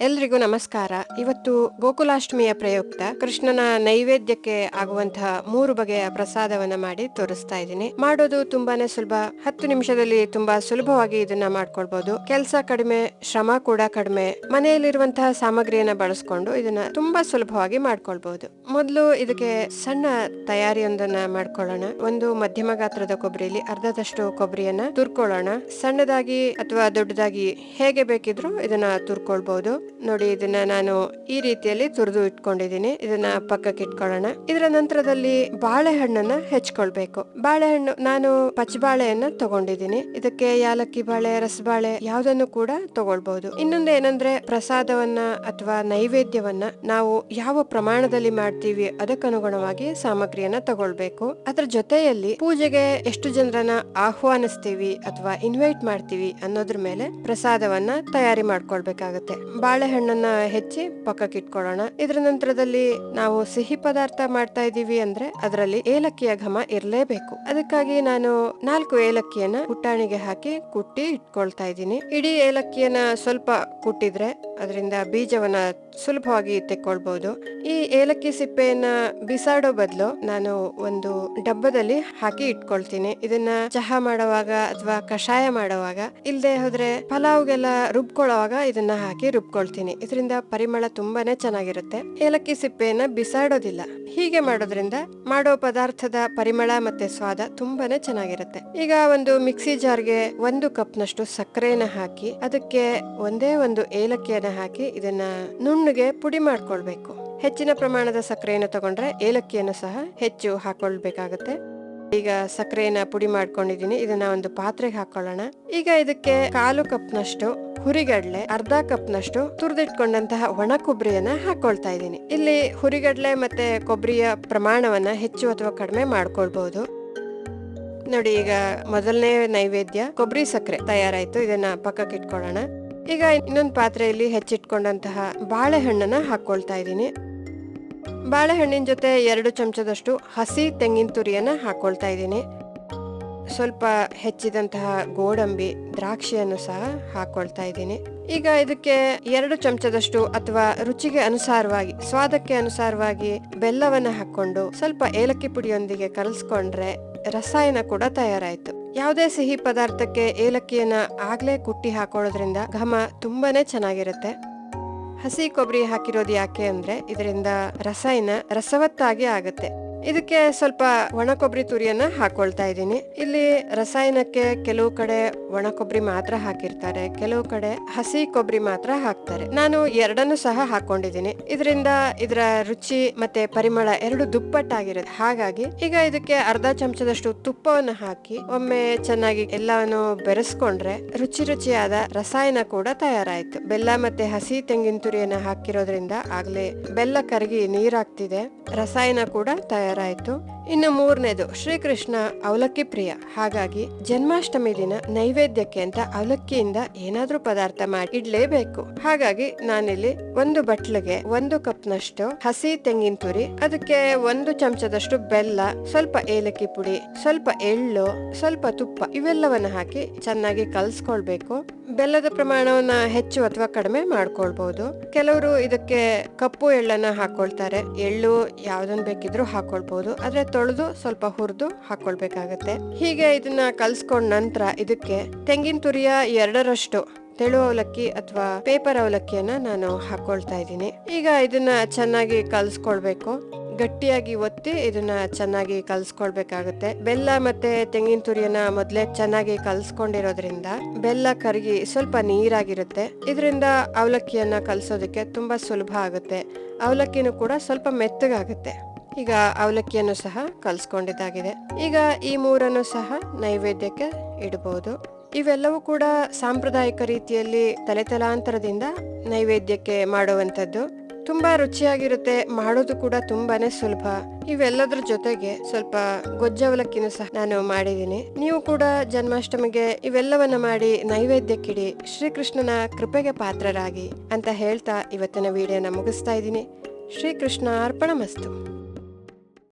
ಎಲ್ರಿಗೂ ನಮಸ್ಕಾರ. ಇವತ್ತು ಗೋಕುಲಾಷ್ಟಮಿಯ ಪ್ರಯುಕ್ತ ಕೃಷ್ಣನ ನೈವೇದ್ಯಕ್ಕೆ ಆಗುವಂತಹ ಮೂರು ಬಗೆಯ ಪ್ರಸಾದವನ್ನ ಮಾಡಿ ತೋರಿಸ್ತಾ ಇದ್ದೀನಿ. ಮಾಡೋದು ತುಂಬಾನೇ ಸುಲಭ. ಹತ್ತು ನಿಮಿಷದಲ್ಲಿ ತುಂಬಾ ಸುಲಭವಾಗಿ ಇದನ್ನ ಮಾಡ್ಕೊಳ್ಬಹುದು ಕೆಲಸ ಕಡಿಮೆ, ಶ್ರಮ ಕೂಡ ಕಡಿಮೆ. ಮನೆಯಲ್ಲಿರುವಂತಹ ಸಾಮಗ್ರಿಯನ್ನ ಬಳಸ್ಕೊಂಡು ಇದನ್ನ ತುಂಬಾ ಸುಲಭವಾಗಿ ಮಾಡ್ಕೊಳ್ಬಹುದು ಮೊದಲು ಇದಕ್ಕೆ ಸಣ್ಣ ತಯಾರಿಯೊಂದನ್ನ ಮಾಡ್ಕೊಳ್ಳೋಣ. ಒಂದು ಮಧ್ಯಮ ಗಾತ್ರದ ಕೊಬ್ಬರಿಯಲ್ಲಿ ಅರ್ಧದಷ್ಟು ಕೊಬ್ಬರಿಯನ್ನ ತುರ್ಕೊಳ್ಳೋಣ. ಸಣ್ಣದಾಗಿ ಅಥವಾ ದೊಡ್ಡದಾಗಿ ಹೇಗೆ ಬೇಕಿದ್ರು ಇದನ್ನ ತುರ್ಕೊಳ್ಬಹುದು ನೋಡಿ, ಇದನ್ನ ನಾನು ಈ ರೀತಿಯಲ್ಲಿ ತುರಿದು ಇಟ್ಕೊಂಡಿದ್ದೀನಿ. ಇದನ್ನ ಪಕ್ಕಕ್ಕೆ ಇಟ್ಕೊಳ್ಳೋಣ. ಇದರ ನಂತರದಲ್ಲಿ ಬಾಳೆಹಣ್ಣನ್ನ ಹೆಚ್ಕೊಳ್ಬೇಕು. ಬಾಳೆಹಣ್ಣು, ನಾನು ಪಚ್ಚಬಾಳೆಯನ್ನ ತಗೊಂಡಿದ್ದೀನಿ. ಇದಕ್ಕೆ ಯಾಲಕ್ಕಿ ಬಾಳೆ, ರಸಬಾಳೆ ಯಾವ್ದನ್ನು ಕೂಡ ತಗೊಳ್ಬಹುದು ಇನ್ನೊಂದು ಏನಂದ್ರೆ, ಪ್ರಸಾದವನ್ನ ಅಥವಾ ನೈವೇದ್ಯವನ್ನ ನಾವು ಯಾವ ಪ್ರಮಾಣದಲ್ಲಿ ಮಾಡ್ತೀವಿ ಅದಕ್ಕನುಗುಣವಾಗಿ ಸಾಮಗ್ರಿಯನ್ನ ತಗೊಳ್ಬೇಕು. ಅದ್ರ ಜೊತೆಯಲ್ಲಿ ಪೂಜೆಗೆ ಎಷ್ಟು ಜನರನ್ನ ಆಹ್ವಾನಿಸ್ತೀವಿ ಅಥವಾ ಇನ್ವೈಟ್ ಮಾಡ್ತೀವಿ ಅನ್ನೋದ್ರ ಮೇಲೆ ಪ್ರಸಾದವನ್ನ ತಯಾರಿ ಮಾಡ್ಕೊಳ್ಬೇಕಾಗತ್ತೆ. ಬಾಳೆಹಣ್ಣನ್ನ ಹೆಚ್ಚಿ ಪಕ್ಕಕ್ಕೆ ಇಟ್ಕೊಳ್ಳೋಣ. ಇದರ ನಂತರದಲ್ಲಿ ನಾವು ಸಿಹಿ ಪದಾರ್ಥ ಮಾಡ್ತಾ ಇದ್ದೀವಿ ಅಂದ್ರೆ ಅದರಲ್ಲಿ ಏಲಕ್ಕಿಯ ಘಮ ಇರಲೇಬೇಕು. ಅದಕ್ಕಾಗಿ ನಾನು ನಾಲ್ಕು ಏಲಕ್ಕಿಯನ್ನ ಪುಟ್ಟಾಣಿಗೆ ಹಾಕಿ ಕುಟ್ಟಿ ಇಟ್ಕೊಳ್ತಾ ಇದ್ದೀನಿ. ಇಡೀ ಏಲಕ್ಕಿಯನ್ನ ಸ್ವಲ್ಪ ಕುಟ್ಟಿದ್ರೆ ಅದರಿಂದ ಬೀಜವನ್ನ ಸುಲಭವಾಗಿ ತೆಕ್ಕೊಳ್ಬಹುದು ಈ ಏಲಕ್ಕಿ ಸಿಪ್ಪೆಯನ್ನ ಬಿಸಾಡೋ ಬದಲು ನಾನು ಒಂದು ಡಬ್ಬದಲ್ಲಿ ಹಾಕಿ ಇಟ್ಕೊಳ್ತೀನಿ. ಇದನ್ನ ಚಹಾ ಮಾಡುವಾಗ ಅಥವಾ ಕಷಾಯ ಮಾಡುವಾಗ ಇಲ್ಲದೆ ಹೋದ್ರೆ ಪಲಾವ್ಗೆಲ್ಲ ರುಬ್ಕೊಳ್ಳುವಾಗ ಇದನ್ನ ಹಾಕಿ ರುಬ್ಕೊಳ್ತೀನಿ ಇದರಿಂದ ಪರಿಮಳ ತುಂಬಾನೇ ಚೆನ್ನಾಗಿರುತ್ತೆ. ಏಲಕ್ಕಿ ಸಿಪ್ಪೆಯನ್ನ ಬಿಸಾಡೋದಿಲ್ಲ. ಹೀಗೆ ಮಾಡೋದ್ರಿಂದ ಮಾಡೋ ಪದಾರ್ಥದ ಪರಿಮಳ ಮತ್ತೆ ಸ್ವಾದ ತುಂಬಾನೇ ಚೆನ್ನಾಗಿರುತ್ತೆ. ಈಗ ಒಂದು ಮಿಕ್ಸಿ ಜಾರ್ಗೆ ಒಂದು ಕಪ್ನಷ್ಟು ಸಕ್ಕರೆಯನ್ನ ಹಾಕಿ, ಅದಕ್ಕೆ ಒಂದೇ ಒಂದು ಏಲಕ್ಕಿಯನ್ನ ಹಾಕಿ ಇದನ್ನ ನುಣ್ಣಗೆ ಪುಡಿ ಮಾಡ್ಕೊಳ್ಬೇಕು. ಹೆಚ್ಚಿನ ಪ್ರಮಾಣದ ಸಕ್ಕರೆಯನ್ನು ತಗೊಂಡ್ರೆ ಏಲಕ್ಕಿಯನ್ನು ಸಹ ಹೆಚ್ಚು ಹಾಕೊಳ್ಬೇಕಾಗತ್ತೆ. ಈಗ ಸಕ್ಕರೆಯನ್ನ ಪುಡಿ ಮಾಡ್ಕೊಂಡಿದ್ದೀನಿ. ಇದನ್ನ ಒಂದು ಪಾತ್ರೆಗೆ ಹಾಕೊಳ್ಳೋಣ. ಈಗ ಇದಕ್ಕೆ ಕಾಲು ಕಪ್ನಷ್ಟು ಹುರಿಗಡ್ಲೆ ಅರ್ಧ ಕಪ್ನಷ್ಟು ತುರಿದಿಟ್ಕೊಂಡಂತಹ ಒಣ ಕೊಬ್ಬರಿಯನ್ನ ಹಾಕೊಳ್ತಾ ಇದ್ದೀನಿ. ಇಲ್ಲಿ ಹುರಿಗಡ್ಲೆ ಮತ್ತೆ ಕೊಬ್ಬರಿಯ ಪ್ರಮಾಣವನ್ನ ಹೆಚ್ಚು ಅಥವಾ ಕಡಿಮೆ ಮಾಡ್ಕೊಳ್ಬಹುದು ನೋಡಿ, ಈಗ ಮೊದಲನೇ ನೈವೇದ್ಯ ಕೊಬ್ಬರಿ ಸಕ್ಕರೆ ತಯಾರಾಯ್ತು. ಇದನ್ನ ಪಕ್ಕಕ್ಕೆ ಇಟ್ಕೊಳ್ಳೋಣ. ಈಗ ಇನ್ನೊಂದು ಪಾತ್ರೆಯಲ್ಲಿ ಹೆಚ್ಚಿಟ್ಕೊಂಡಂತಹ ಬಾಳೆಹಣ್ಣನ್ನ ಹಾಕೊಳ್ತಾ ಇದ್ದೀನಿ. ಬಾಳೆಹಣ್ಣಿನ ಜೊತೆ ಎರಡು ಚಮಚದಷ್ಟು ಹಸಿ ತೆಂಗಿನ ತುರಿಯನ್ನ ಹಾಕೊಳ್ತಾ ಇದ್ದೀನಿ. ಸ್ವಲ್ಪ ಹೆಚ್ಚಿದಂತಹ ಗೋಡಂಬಿ ದ್ರಾಕ್ಷಿಯನ್ನು ಸಹ ಹಾಕೊಳ್ತಾ ಇದ್ದೀನಿ. ಈಗ ಇದಕ್ಕೆ ಎರಡು ಚಮಚದಷ್ಟು ಅಥವಾ ರುಚಿಗೆ ಅನುಸಾರವಾಗಿ, ಸ್ವಾದಕ್ಕೆ ಅನುಸಾರವಾಗಿ ಬೆಲ್ಲವನ್ನ ಹಾಕೊಂಡು ಸ್ವಲ್ಪ ಏಲಕ್ಕಿ ಪುಡಿಯೊಂದಿಗೆ ಕಲಸ್ಕೊಂಡ್ರೆ ರಸಾಯನ ಕೂಡ ತಯಾರಾಯಿತು. ಯಾವುದೇ ಸಿಹಿ ಪದಾರ್ಥಕ್ಕೆ ಏಲಕ್ಕಿಯನ್ನ ಆಗ್ಲೇ ಕುಟ್ಟಿ ಹಾಕೊಳ್ಳೋದ್ರಿಂದ ಘಮ ತುಂಬಾನೇ ಚೆನ್ನಾಗಿರುತ್ತೆ. ಹಸಿ ಕೊಬ್ಬರಿ ಹಾಕಿರೋದು ಯಾಕೆ ಅಂದ್ರೆ ಇದರಿಂದ ರಸಾಯನ ರಸವತ್ತಾಗಿ ಆಗುತ್ತೆ. ಇದಕ್ಕೆ ಸ್ವಲ್ಪ ಒಣ ಕೊಬ್ಬರಿ ತುರಿಯನ್ನ ಹಾಕೊಳ್ತಾ ಇದ್ದೀನಿ. ಇಲ್ಲಿ ರಸಾಯನಕ್ಕೆ ಕೆಲವು ಕಡೆ ಒಣ ಕೊಬ್ಬರಿ ಮಾತ್ರ ಹಾಕಿರ್ತಾರೆ, ಕೆಲವು ಕಡೆ ಹಸಿ ಕೊಬ್ಬರಿ ಮಾತ್ರ ಹಾಕ್ತಾರೆ. ನಾನು ಎರಡನ್ನು ಸಹ ಹಾಕೊಂಡಿದ್ದೀನಿ. ಇದರಿಂದ ಇದರ ರುಚಿ ಮತ್ತೆ ಪರಿಮಳ ಎರಡು ದುಪ್ಪಟ್ಟಾಗಿರುತ್ತೆ. ಹಾಗಾಗಿ ಈಗ ಇದಕ್ಕೆ ಅರ್ಧ ಚಮಚದಷ್ಟು ತುಪ್ಪವನ್ನು ಹಾಕಿ ಒಮ್ಮೆ ಚೆನ್ನಾಗಿ ಎಲ್ಲವನ್ನು ಬೆರೆಸ್ಕೊಂಡ್ರೆ ರುಚಿ ರುಚಿಯಾದ ರಸಾಯನ ಕೂಡ ತಯಾರಾಯಿತು. ಬೆಲ್ಲ ಮತ್ತೆ ಹಸಿ ತೆಂಗಿನ ತುರಿಯನ್ನ ಹಾಕಿರೋದ್ರಿಂದ ಆಗ್ಲೇ ಬೆಲ್ಲ ಕರಗಿ ನೀರಾಗ್ತಿದೆ. ರಸಾಯನ ಕೂಡ ತಯಾರಾಯ್ತು. ಇನ್ನು ಮೂರನೇದು, ಶ್ರೀಕೃಷ್ಣ ಅವಲಕ್ಕಿ ಪ್ರಿಯ. ಹಾಗಾಗಿ ಜನ್ಮಾಷ್ಟಮಿ ದಿನ ನೈವೇದ್ಯಕ್ಕೆ ಅಂತ ಅವಲಕ್ಕಿಯಿಂದ ಏನಾದ್ರೂ ಪದಾರ್ಥ ಮಾಡಿ ಇಡ್ಲೇಬೇಕು. ಹಾಗಾಗಿ ನಾನಿಲ್ಲಿ ಒಂದು ಬಟ್ಲಿಗೆ ಒಂದು ಕಪ್ನಷ್ಟು ಹಸಿ ತೆಂಗಿನ ತುರಿ, ಅದಕ್ಕೆ ಒಂದು ಚಮಚದಷ್ಟು ಬೆಲ್ಲ, ಸ್ವಲ್ಪ ಏಲಕ್ಕಿ ಪುಡಿ, ಸ್ವಲ್ಪ ಎಳ್ಳು, ಸ್ವಲ್ಪ ತುಪ್ಪ ಇವೆಲ್ಲವನ್ನ ಹಾಕಿ ಚೆನ್ನಾಗಿ ಕಲ್ಸ್ಕೊಳ್ಬೇಕು. ಬೆಲ್ಲದ ಪ್ರಮಾಣವನ್ನ ಹೆಚ್ಚು ಅಥವಾ ಕಡಿಮೆ ಮಾಡ್ಕೊಳ್ಬಹುದು ಕೆಲವರು ಇದಕ್ಕೆ ಕಪ್ಪು ಎಳ್ಳನ್ನ ಹಾಕೊಳ್ತಾರೆ. ಎಳ್ಳು ಯಾವ್ದನ್ ಬೇಕಿದ್ರು ಹಾಕೊಳ್ಬಹುದು ಆದ್ರೆ ತೊಳೆದು ಸ್ವಲ್ಪ ಹುರಿದು ಹಾಕೊಳ್ಬೇಕಾಗತ್ತೆ ಹೀಗೆ ಇದನ್ನ ಕಲ್ಸ್ಕೊಂಡ ನಂತರ ಇದಕ್ಕೆ ತೆಂಗಿನ ತುರಿಯ ಎರಡರಷ್ಟು ತೆಳು ಅವಲಕ್ಕಿ ಅಥವಾ ಪೇಪರ್ ಅವಲಕ್ಕಿಯನ್ನ ನಾನು ಹಾಕೊಳ್ತಾ ಇದ್ದೀನಿ. ಈಗ ಇದನ್ನ ಚೆನ್ನಾಗಿ ಕಲ್ಸ್ಕೊಳ್ಬೇಕು. ಗಟ್ಟಿಯಾಗಿ ಒತ್ತಿ ಇದನ್ನ ಚೆನ್ನಾಗಿ ಕಲ್ಸ್ಕೊಳ್ಬೇಕಾಗತ್ತೆ. ಬೆಲ್ಲ ಮತ್ತೆ ತೆಂಗಿನ ತುರಿಯನ್ನ ಮೊದಲೇ ಚೆನ್ನಾಗಿ ಕಲ್ಸ್ಕೊಂಡಿರೋದ್ರಿಂದ ಬೆಲ್ಲ ಕರಗಿ ಸ್ವಲ್ಪ ನೀರಾಗಿರುತ್ತೆ. ಇದರಿಂದ ಅವಲಕ್ಕಿಯನ್ನ ಕಲ್ಸೋದಕ್ಕೆ ತುಂಬಾ ಸುಲಭ ಆಗುತ್ತೆ. ಅವಲಕ್ಕಿನೂ ಕೂಡ ಸ್ವಲ್ಪ ಮೆತ್ತಗಾಗುತ್ತೆ. ಈಗ ಅವಲಕ್ಕಿಯನ್ನು ಸಹ ಕಲ್ಸ್ಕೊಂಡಿದ್ದಾಗಿದೆ. ಈಗ ಈ ಮೂರನ್ನು ಸಹ ನೈವೇದ್ಯಕ್ಕೆ ಇಡಬಹುದು. ಇವೆಲ್ಲವೂ ಕೂಡ ಸಾಂಪ್ರದಾಯಿಕ ರೀತಿಯಲ್ಲಿ ತಲೆತಲಾಂತರದಿಂದ ನೈವೇದ್ಯಕ್ಕೆ ಮಾಡುವಂಥದ್ದು. ತುಂಬಾ ರುಚಿಯಾಗಿರುತ್ತೆ, ಮಾಡೋದು ಕೂಡ ತುಂಬಾನೇ ಸುಲಭ. ಇವೆಲ್ಲದ್ರ ಜೊತೆಗೆ ಸ್ವಲ್ಪ ಗೊಜ್ಜವಲಕ್ಕಿನೂ ಸಹ ನಾನು ಮಾಡಿದ್ದೀನಿ. ನೀವು ಕೂಡ ಜನ್ಮಾಷ್ಟಮಿಗೆ ಇವೆಲ್ಲವನ್ನ ಮಾಡಿ ನೈವೇದ್ಯಕ್ಕಿಡಿ ಶ್ರೀಕೃಷ್ಣನ ಕೃಪೆಗೆ ಪಾತ್ರರಾಗಿ ಅಂತ ಹೇಳ್ತಾ ಇವತ್ತಿನ ವಿಡಿಯೋನ ಮುಗಿಸ್ತಾ ಇದ್ದೀನಿ. ಶ್ರೀಕೃಷ್ಣ ಅರ್ಪಣ ಮಸ್ತು